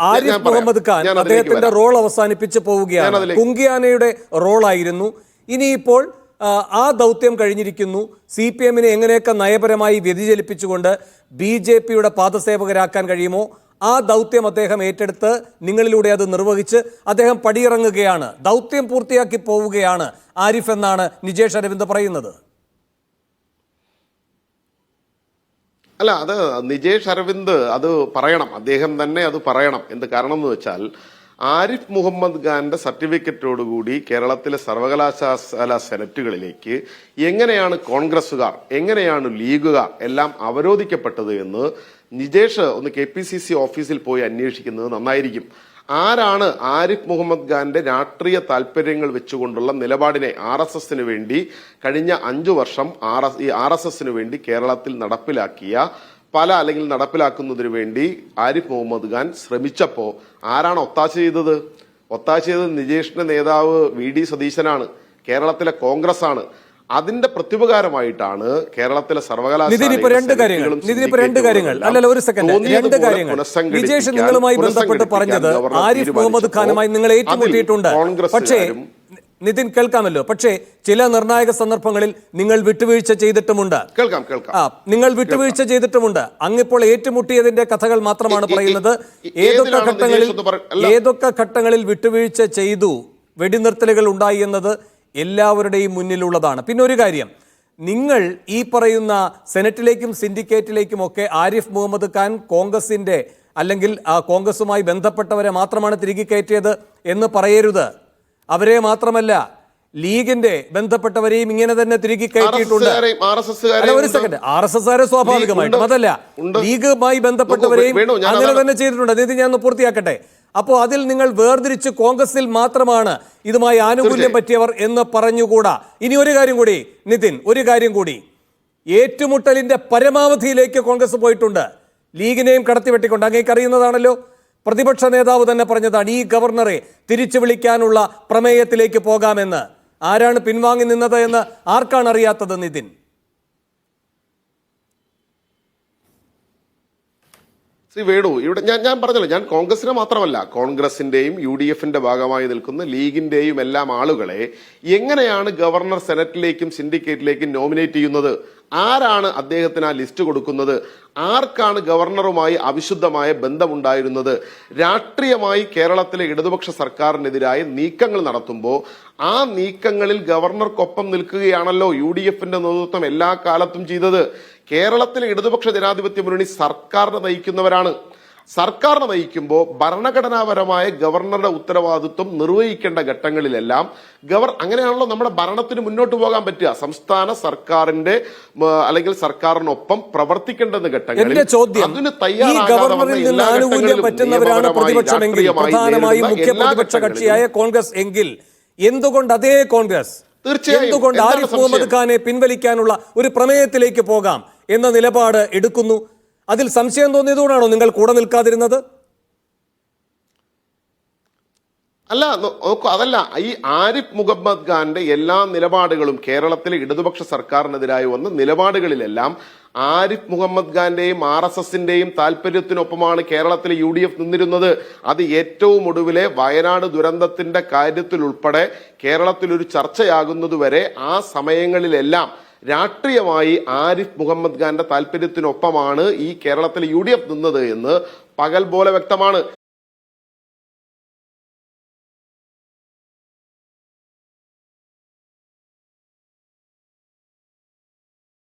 ആരിഫ് മുഹമ്മദ് ഖാൻ അദ്ദേഹത്തിന്റെ റോൾ അവസാനിപ്പിച്ച് പോവുകയാണ്. കുങ്കിയാനയുടെ റോളായിരുന്നു. ഇനിയിപ്പോൾ ആ ദൗത്യം കഴിഞ്ഞിരിക്കുന്നു. സി പി എമ്മിനെ എങ്ങനെയൊക്കെ നയപരമായി വ്യതിചലിപ്പിച്ചുകൊണ്ട് ബി ജെ പിയുടെ പാദസേവകരാക്കാൻ കഴിയുമോ? ആ ദൗത്യം അദ്ദേഹം ഏറ്റെടുത്ത് നിങ്ങളിലൂടെ അത് നിർവഹിച്ച് അദ്ദേഹം പടിയിറങ്ങുകയാണ്. ദൗത്യം പൂർത്തിയാക്കി പോവുകയാണ് ആരിഫ് എന്നാണ് നിജേഷ് അരവിന്ദ് പറയുന്നത്. അല്ല അത് നിജേഷ് അരവിന്ദ് അത് പറയണം. അദ്ദേഹം തന്നെ അത് പറയണം. എന്ത് കാരണം എന്ന് വെച്ചാൽ ആരിഫ് മുഹമ്മദ് ഖാന്റെ സർട്ടിഫിക്കറ്റോടുകൂടി കേരളത്തിലെ സർവകലാശാല സെനറ്റുകളിലേക്ക് എങ്ങനെയാണ് കോൺഗ്രസുകാർ എങ്ങനെയാണ് ലീഗുകാർ എല്ലാം അവരോധിക്കപ്പെട്ടത് എന്ന് നിജേഷ് ഒന്ന് കെ പി സി സി ഓഫീസിൽ പോയി അന്വേഷിക്കുന്നത് നന്നായിരിക്കും. ആരാണ് ആരിഫ് മുഹമ്മദ് ഖാന്റെ രാഷ്ട്രീയ താല്പര്യങ്ങൾ വെച്ചുകൊണ്ടുള്ള നിലപാടിനെ ആർ എസ് എസിന് വേണ്ടി കഴിഞ്ഞ അഞ്ചു വർഷം ആർ എസ് ഈ ആർ എസ് എസിന് വേണ്ടി കേരളത്തിൽ നടപ്പിലാക്കിയ പല അല്ലെങ്കിൽ നടപ്പിലാക്കുന്നതിന് വേണ്ടി ആരിഫ് മുഹമ്മദ് ഖാൻ ശ്രമിച്ചപ്പോൾ ആരാണ് ഒത്താശ ചെയ്തത്? ഒത്താശ ചെയ്തത് നിജേഷിന്റെ നേതാവ് വി ഡി സതീശനാണ്. കേരളത്തിലെ കോൺഗ്രസ് ആണ് അതിന്റെ പ്രത്യുപകാരമായിട്ടാണ് കേരളത്തിലെ സർവകലാശാല രണ്ട് കാര്യങ്ങൾ. രണ്ട് കാര്യങ്ങൾ. അല്ലല്ല ഒരു സെക്കൻഡ് രണ്ട് കാര്യങ്ങൾ. നിങ്ങളുമായി ബന്ധപ്പെട്ട് പറഞ്ഞത് ആരിഫ് മുഹമ്മദ് ഖാനുമായി നിങ്ങൾ ഏറ്റുമുട്ടിയിട്ടുണ്ട്. പക്ഷേ നിതിൻ കേൾക്കാമല്ലോ. പക്ഷേ ചില നിർണായക സന്ദർഭങ്ങളിൽ നിങ്ങൾ വിട്ടുവീഴ്ച ചെയ്തിട്ടുമുണ്ട്. കേൾക്കാം കേൾക്കാം. ആ നിങ്ങൾ വിട്ടുവീഴ്ച ചെയ്തിട്ടുമുണ്ട്. അങ്ങിപ്പോൾ ഏറ്റുമുട്ടിയതിന്റെ കഥകൾ മാത്രമാണ് പറയുന്നത്. ഏതൊക്കെ ഘട്ടങ്ങളിൽ. ഏതൊക്കെ ഘട്ടങ്ങളിൽ വിട്ടുവീഴ്ച ചെയ്തു? വെടിനിർത്തലുകൾ ഉണ്ടായി എന്നത് എല്ലാവരുടെയും മുന്നിലുള്ളതാണ്. പിന്നെ ഒരു കാര്യം നിങ്ങൾ ഈ പറയുന്ന സെനറ്റിലേക്കും സിൻഡിക്കേറ്റിലേക്കും ഒക്കെ ആരിഫ് മുഹമ്മദ് ഖാൻ കോൺഗ്രസിന്റെ അല്ലെങ്കിൽ കോൺഗ്രസുമായി ബന്ധപ്പെട്ടവരെ മാത്രമാണ് തിരികെ കയറ്റിയത് എന്ന് പറയരുത്. അവരെ മാത്രമല്ല ലീഗിന്റെ ബന്ധപ്പെട്ടവരെയും ഇങ്ങനെ തന്നെ തിരികെ കയറ്റിയിട്ടുണ്ട്. ഒരു സെക്കൻഡ് ആർ എസ് എസ് സ്വാഭാവികമായിട്ടും. അതല്ല ലീഗുമായി ബന്ധപ്പെട്ടവരെയും അങ്ങനെ തന്നെ ചെയ്തിട്ടുണ്ട്. അതായത് ഞാൻ ഒന്ന് പൂർത്തിയാക്കട്ടെ. അപ്പോൾ അതിൽ നിങ്ങൾ വേർതിരിച്ച് കോൺഗ്രസിൽ മാത്രമാണ് ഇതുമായി ആനുകൂല്യം പറ്റിയവർ എന്ന് പറഞ്ഞുകൂടാ? ഇനി ഒരു കാര്യം കൂടി നിതിൻ ഒരു കാര്യം കൂടി. ഏറ്റുമുട്ടലിന്റെ പരമാവധിയിലേക്ക് കോൺഗ്രസ് പോയിട്ടുണ്ട്. ലീഗിനെയും കടത്തിവെട്ടിക്കൊണ്ട്. അങ്ങേക്ക് അറിയുന്നതാണല്ലോ. പ്രതിപക്ഷ നേതാവ് തന്നെ പറഞ്ഞതാണ് ഈ ഗവർണറെ തിരിച്ചു വിളിക്കാനുള്ള പ്രമേയത്തിലേക്ക് പോകാമെന്ന്. ആരാണ് പിൻവാങ്ങി നിന്നത് എന്ന് ആർക്കാണ് അറിയാത്തത് നിതിൻ? ശ്രീ വേണു ഇവിടെ ഞാൻ ഞാൻ പറഞ്ഞല്ലോ ഞാൻ കോൺഗ്രസിനെ മാത്രമല്ല കോൺഗ്രസിന്റെയും യു ഡി എഫിന്റെ ഭാഗമായി നിൽക്കുന്ന ലീഗിന്റെയും എല്ലാം ആളുകളെ എങ്ങനെയാണ് ഗവർണർ സെനറ്റിലേക്കും സിൻഡിക്കേറ്റിലേക്കും നോമിനേറ്റ് ചെയ്യുന്നത്? ആരാണ് അദ്ദേഹത്തിന് ആ ലിസ്റ്റ് കൊടുക്കുന്നത്? ആർക്കാണ് ഗവർണറുമായി അവിശുദ്ധമായ ബന്ധമുണ്ടായിരുന്നത്? രാഷ്ട്രീയമായി കേരളത്തിലെ ഇടതുപക്ഷ സർക്കാരിനെതിരായ നീക്കങ്ങൾ നടത്തുമ്പോൾ ആ നീക്കങ്ങളിൽ ഗവർണർക്കൊപ്പം നിൽക്കുകയാണല്ലോ യു ഡി എഫിന്റെ നേതൃത്വം എല്ലാ കാലത്തും ചെയ്തത്. കേരളത്തിലെ ഇടതുപക്ഷ ജനാധിപത്യ മുന്നണി സർക്കാരിനെ നയിക്കുന്നവരാണ്. സർക്കാരിനെ നയിക്കുമ്പോൾ ഭരണഘടനാപരമായ ഗവർണറുടെ ഉത്തരവാദിത്വം നിർവഹിക്കേണ്ട ഘട്ടങ്ങളിലെല്ലാം ഗവർ അങ്ങനെയാണല്ലോ നമ്മുടെ ഭരണത്തിന് മുന്നോട്ട് പോകാൻ പറ്റുക. സംസ്ഥാന സർക്കാരിന്റെ അല്ലെങ്കിൽ സർക്കാരിനൊപ്പം പ്രവർത്തിക്കേണ്ടെന്ന ഘട്ടങ്ങളിൽ അതിന് തയ്യാറാകാതെ കോൺഗ്രസ് എങ്കിൽ എന്തുകൊണ്ട് അതേ കോൺഗ്രസ്? തീർച്ചയായും. എന്തുകൊണ്ട് എന്താണ് ആരിഫ് മുഹമ്മദ് ഖാനെ പിൻവലിക്കാനുള്ള ഒരു പ്രമേയത്തിലേക്ക് പോകാം? എന്ന നിലപാട് എടുക്കുന്നു. അതിൽ സംശയം തോന്നിയതുകൊണ്ടാണോ നിങ്ങൾ കൂടെ നിൽക്കാതിരുന്നത്? അല്ല നോക്കൂ അതല്ല. ഈ ആരിഫ് മുഹമ്മദ് ഖാന്റെ എല്ലാ നിലപാടുകളും കേരളത്തിലെ ഇടതുപക്ഷ സർക്കാരിനെതിരായി വന്ന നിലപാടുകളിലെല്ലാം ആരിഫ് മുഹമ്മദ് ഖാന്റെയും ആർ എസ് എസിന്റെയും താല്പര്യത്തിനൊപ്പമാണ് കേരളത്തിലെ യു ഡി എഫ് നിന്നിരുന്നത്. അത് ഏറ്റവും ഒടുവിലെ വയനാട് ദുരന്തത്തിന്റെ കാര്യത്തിലുൾപ്പെടെ കേരളത്തിൽ ഒരു ചർച്ചയാകുന്നതുവരെ ആ സമയങ്ങളിലെല്ലാം രാഷ്ട്രീയമായി ആരിഫ് മുഹമ്മദ് ഖാന്റെ താല്പര്യത്തിനൊപ്പമാണ് ഈ കേരളത്തിലെ യു ഡി എഫ് നിന്നത് എന്ന് പകൽ പോലെ വ്യക്തമാണ്.